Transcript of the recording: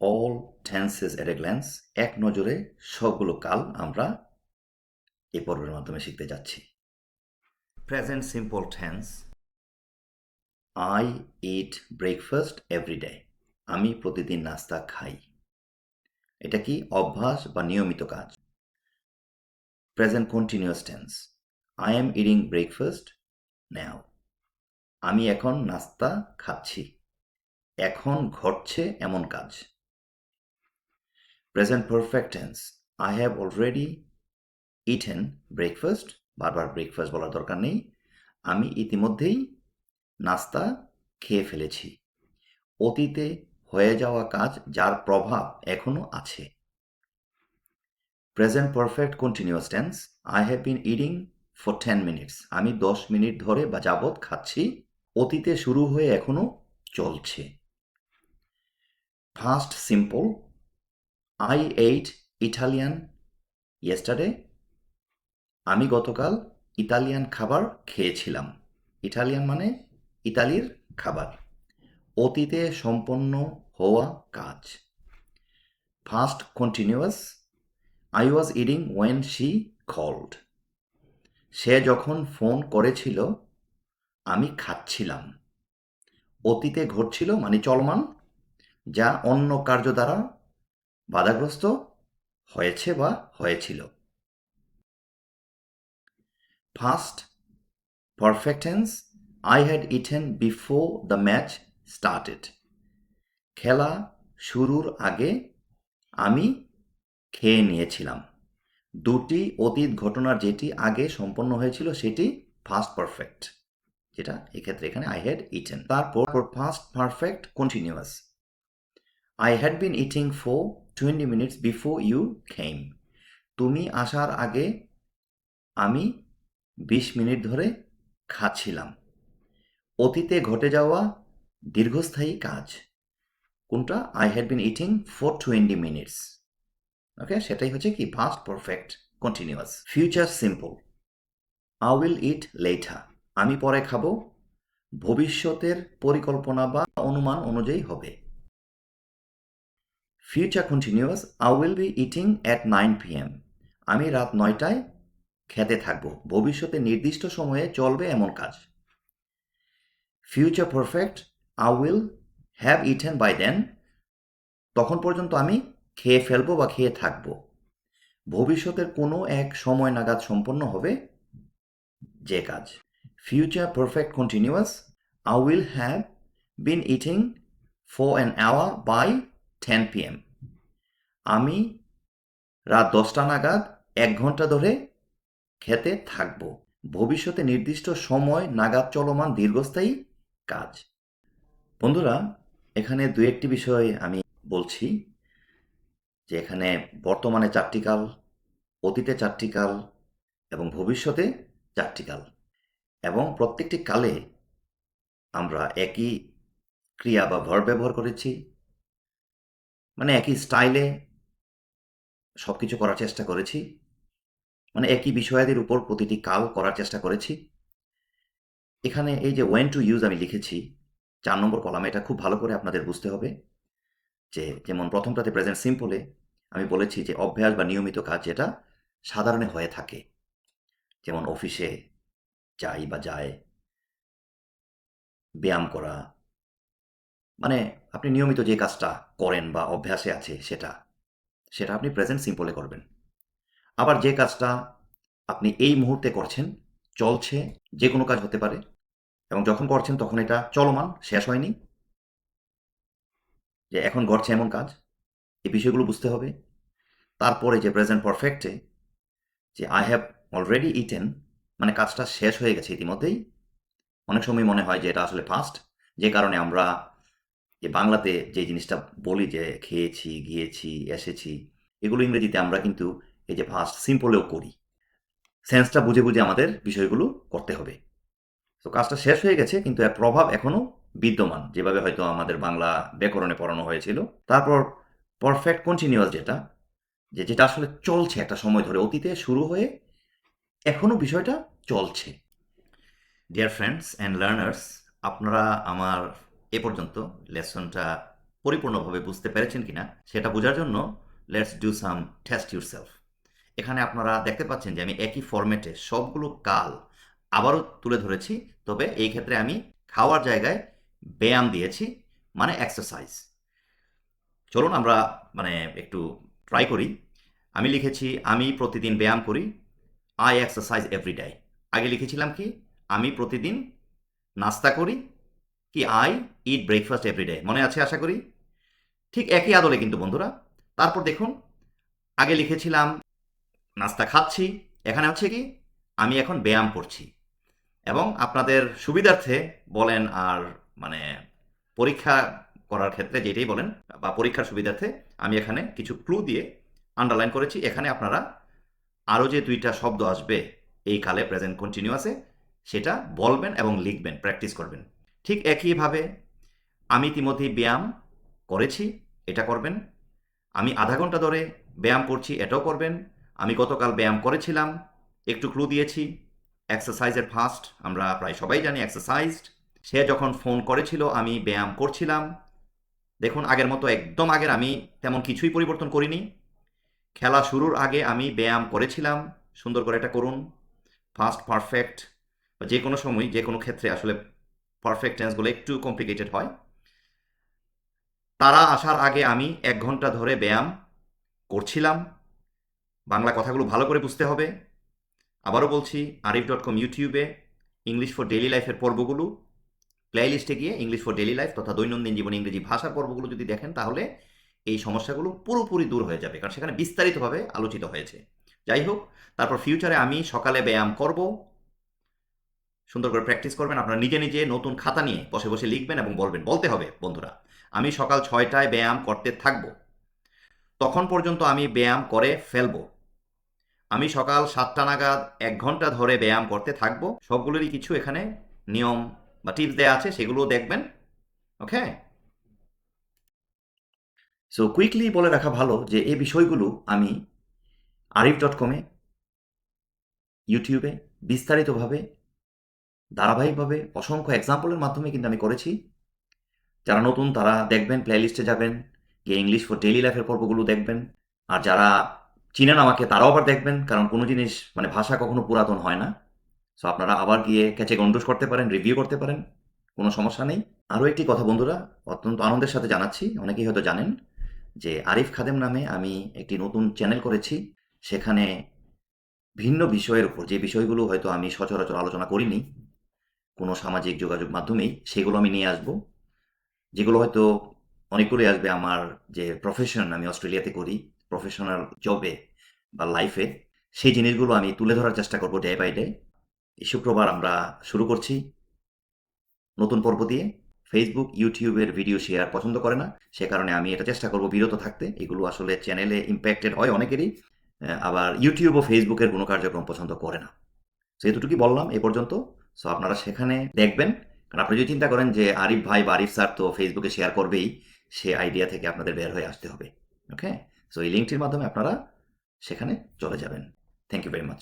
All tenses at a glance এক নজরে সবগুলো কাল আমরা এই পর্বের মাধ্যমে শিখতে যাচ্ছি। Present simple tense I eat breakfast every day আমি প্রতিদিন নাস্তা খাই। এটা কি অভ্যাস বা নিয়মিত কাজ? Present continuous tense I am eating breakfast now আমি এখন নাস্তা খাচ্ছি। এখন ঘটছে এমন কাজ। Present perfect tense I have already eaten breakfast বারবার ব্রেকফাস্ট বলার দরকার নেই। আমি ইতিমধ্যেই নাস্তা খেয়ে ফেলেছি। অতীতে হয়ে যাওয়া কাজ যার প্রভাব এখনও আছে। Present perfect continuous tense I have been eating for ten minutes আমি দশ মিনিট ধরে বা যাবৎ খাচ্ছি। অতীতে শুরু হয়ে এখনও চলছে। Past simple I ate Italian yesterday আমি গতকাল ইতালিয়ান খাবার খেয়েছিলাম। ইটালিয়ান মানে ইতালির খাবার। অতীতে সম্পন্ন হওয়া কাজ। Past continuous I was eating when she called সে যখন ফোন করেছিল, আমি খাচ্ছিলাম। অতীতে ঘটছিল মানে চলমান, যা অন্য কার্য দ্বারা বাধাগ্রস্ত হয়েছে বা হয়েছিল। Past perfect tense I had eaten before the match started খেলা শুরুর আগে আমি খেয়ে নিয়েছিলাম। দুটি অতীত ঘটনার যেটি আগে সম্পন্ন হয়েছিল সেটি ফার্স্ট পারফেক্ট যেটা এক্ষেত্রে এখানে আই হ্যাড ইটেন তারপর past perfect continuous I had been eating for twenty minutes before you came তুমি আসার আগে আমি বিশ মিনিট ধরে খাচ্ছিলাম। অতীতে ঘটে যাওয়া দীর্ঘস্থায়ী কাজ। কোনটা? I had been eating for twenty minutes okay সেটাই হচ্ছে কি? Past perfect continuous future simple I will eat later আমি পরে খাব। ভবিষ্যতের পরিকল্পনা বা অনুমান অনুযায়ী হবে। Future continuous I will be eating at nine P M আমি রাত নয়টায় খেতে থাকব। ভবিষ্যতে নির্দিষ্ট সময়ে চলবে এমন কাজ। Future perfect I will have eaten by then তখন পর্যন্ত আমি খেয়ে ফেলব বা খেয়ে থাকব। ভবিষ্যতের কোনো এক সময় নাগাদ সম্পন্ন হবে যে কাজ। Future perfect continuous I will have been eating for an hour by ten PM আমি রাত দশটা নাগাদ এক ঘণ্টা ধরে খেতে থাকব। ভবিষ্যতে নির্দিষ্ট সময় নাগাদ চলমান দীর্ঘস্থায়ী কাজ। বন্ধুরা, এখানে দু একটি বিষয় আমি বলছি, যে এখানে বর্তমানে চারটি কাল, অতীতে চারটি কাল এবং ভবিষ্যতে চারটি কাল। এবং প্রত্যেকটি কালে আমরা একই ক্রিয়া বা ভর ব্যবহার করেছি। মানে একই স্টাইলে সব কিছু করার চেষ্টা করেছি। মানে একই বিষয়াদির উপর প্রতিটি কাল করার চেষ্টা করেছি। এখানে এই যে ওয়েন টু ইউজ আমি লিখেছি, চার নম্বর কলামে এটা খুব ভালো করে আপনাদের বুঝতে হবে যে যেমন প্রথমটাতে প্রেজেন্ট সিম্পলে আমি বলেছি যে অভ্যাস বা নিয়মিত কাজ যেটা সাধারণে হয়ে থাকে। যেমন অফিসে যাই বা যায়, ব্যায়াম করা মানে আপনি নিয়মিত যে কাজটা করেন বা অভ্যাসে আছে সেটা সেটা আপনি প্রেজেন্ট সিম্পলে করবেন। আবার যে কাজটা আপনি এই মুহূর্তে করছেন, চলছে, যে কোনো কাজ হতে পারে, এবং যখন করছেন তখন এটা চলমান, শেষ হয়নি। যে এখন ঘটছে এমন কাজ, এই বিষয়গুলো বুঝতে হবে। তারপরে যে প্রেজেন্ট পারফেক্টে যে আই হ্যাভ অলরেডি ইটেন মানে কাজটা শেষ হয়ে গেছে ইতিমধ্যেই, অনেক সময় মনে হয় যে এটা আসলে ফার্স্ট যে কারণে আমরা যে বাংলাতে যে জিনিসটা বলি যে খেয়েছি, গিয়েছি, এসেছি, এগুলো ইংরেজিতে আমরা কিন্তু এই যে ফার্স্ট সিম্পলেও করি। সেন্সটা বুঝে বুঝে আমাদের বিষয়গুলো করতে হবে। তো কাজটা শেষ হয়ে গেছে, কিন্তু এর প্রভাব এখনও বিদ্যমান। যেভাবে হয়তো আমাদের বাংলা ব্যাকরণে পড়ানো হয়েছিল। তারপর পারফেক্ট কন্টিনিউয়াস যেটা, যে যেটা আসলে চলছে একটা সময় ধরে, অতীতে শুরু হয়ে এখনও বিষয়টা চলছে। ডিয়ার ফ্রেন্ডস অ্যান্ড লার্নার্স আপনারা আমার এ পর্যন্ত লেসনটা পরিপূর্ণভাবে বুঝতে পেরেছেন কিনা সেটা বোঝার জন্য let's do some test yourself এখানে আপনারা দেখতে পাচ্ছেন যে আমি একই ফরম্যাটে সবগুলো কাল আবারও তুলে ধরেছি, তবে এই ক্ষেত্রে আমি খাওয়ার জায়গায় ব্যায়াম দিয়েছি মানে এক্সারসাইজ চলুন আমরা মানে একটু ট্রাই করি। আমি লিখেছি, আমি প্রতিদিন ব্যায়াম করি আই এক্সারসাইজ এভরিডে আগে লিখেছিলাম কি, আমি প্রতিদিন নাস্তা করি কি আই ইট ব্রেকফাস্ট এভরিডে মনে আছে আশা করি? ঠিক একই আদলে কিন্তু বন্ধুরা। তারপর দেখুন, আগে লিখেছিলাম, নাস্তা খাচ্ছি, এখানে হচ্ছে কি? আমি এখন ব্যায়াম করছি। এবং আপনাদের সুবিধার্থে বলেন আর মানে পরীক্ষা করার ক্ষেত্রে যেটাই বলেন, বা পরীক্ষার সুবিধার্থে আমি এখানে কিছু ক্লু দিয়ে আন্ডারলাইন করেছি। এখানে আপনারা আরও যে দুইটা শব্দ আসবে, এই কালে প্রেজেন্ট কন্টিনিউয়াসে সেটা বলবেন এবং লিখবেন প্র্যাকটিস করবেন। ঠিক একইভাবে আমি ইতিমধ্যেই ব্যায়াম করেছি, এটা করবেন। আমি আধা ঘণ্টা ধরে ব্যায়াম করছি, এটাও করবেন। আমি গতকাল ব্যায়াম করেছিলাম, একটু ক্লু দিয়েছি এক্সারসাইজের ফার্স্ট আমরা প্রায় সবাই জানি এক্সারসাইজড সে যখন ফোন করেছিল, আমি ব্যায়াম করছিলাম। দেখুন, আগের মতো একদম আগের আমি তেমন কিছুই পরিবর্তন করিনি। খেলা শুরুর আগে আমি ব্যায়াম করেছিলাম, সুন্দর করে এটা করুন। ফার্স্ট পারফেক্ট বা যে কোনো সময় যে কোনো ক্ষেত্রে আসলে পারফেক্ট টেন্সগুলো একটু কমপ্লিকেটেড হয়। তারা আসার আগে আমি এক ঘণ্টা ধরে ব্যায়াম করছিলাম। বাংলা কথাগুলো ভালো করে বুঝতে হবে। আবারও বলছি আরিফ ডট কম ইউটিউবে ইংলিশ ফর ডেইলি লাইফের পর্বগুলো প্লেলিস্টে গিয়ে ইংলিশ ফর ডেইলি লাইফ তথা দৈনন্দিন জীবন ইংরেজি ভাষার পর্বগুলো যদি দেখেন তাহলে এই সমস্যাগুলো পুরোপুরি দূর হয়ে যাবে। কারণ সেখানে বিস্তারিতভাবে আলোচিত হয়েছে। যাই হোক, তারপর ফিউচারে আমি সকালে ব্যায়াম করব। সুন্দর করে প্র্যাকটিস করবেন। আপনারা নিজে নিজে নতুন খাতা নিয়ে বসে বসে লিখবেন এবং বলবেন, বলতে হবে বন্ধুরা, আমি সকাল ছয়টায় ব্যায়াম করতে থাকব। তখন পর্যন্ত আমি ব্যায়াম করে ফেলব। আমি সকাল সাতটা নাগাদ এক ঘণ্টা ধরে ব্যায়াম করতে থাকব। সবগুলোরই কিছু এখানে নিয়ম বা টিপস দেওয়া আছে, সেগুলোও দেখবেন। ওকে সো কুইকলি বলে রাখা ভালো যে, এই বিষয়গুলো আমি আরিফ ডট কমে ইউটিউবে বিস্তারিতভাবে ধারাবাহিকভাবে অসংখ্য এক্সাম্পলের মাধ্যমে কিন্তু আমি করেছি। যারা নতুন তারা দেখবেন প্লেলিস্টে যাবেন, গিয়ে ইংলিশ ফর ডেইলি লাইফের পর্বগুলো দেখবেন। আর যারা চিনেন আমাকে, তারাও আবার দেখবেন, কারণ কোনো জিনিস মানে ভাষা কখনো পুরাতন হয় না। সো আপনারা আবার গিয়ে ক্যাচে গন্ডুস করতে পারেন রিভিউ করতে পারেন, কোনো সমস্যা নেই। আরও একটি কথা বন্ধুরা, অত্যন্ত আনন্দের সাথে জানাচ্ছি, অনেকেই হয়তো জানেন যে আরিফ খাদেম নামে আমি একটি নতুন চ্যানেল করেছি। সেখানে ভিন্ন বিষয়ের উপর, যে বিষয়গুলো হয়তো আমি সচরাচর আলোচনা করিনি কোনো সামাজিক যোগাযোগ মাধ্যমেই সেগুলো আমি নিয়ে আসব। যেগুলো হয়তো অনেকগুলোই আসবে আমার যে প্রফেশন আমি অস্ট্রেলিয়াতে করি প্রফেশনাল জবে বা লাইফে সেই জিনিসগুলো আমি তুলে ধরার চেষ্টা করব ডে বাই ডে এই শুক্রবার আমরা শুরু করছি নতুন পর্ব দিয়ে। ফেসবুক ইউটিউবের ভিডিও শেয়ার পছন্দ করে না, সে কারণে আমি এটা চেষ্টা করব বিরত থাকতে। এগুলো আসলে চ্যানেলে ইম্প্যাক্টেড হয় অনেকেরই আবার ইউটিউব ও ফেসবুকের কোনো কার্যক্রম পছন্দ করে না। সো এতটুকুই বললাম, এ পর্যন্ত। সো আপনারা সেখানে দেখবেন। কারণ আপনি যদি চিন্তা করেন যে আরিফ ভাই বা আরিফ স্যার তো ফেসবুকে শেয়ার করবেই, সে আইডিয়া থেকে আপনাদের বের হয়ে আসতে হবে। ওকে সো এই লিঙ্কটির মাধ্যমে আপনারা সেখানে চলে যাবেন। Thank you very much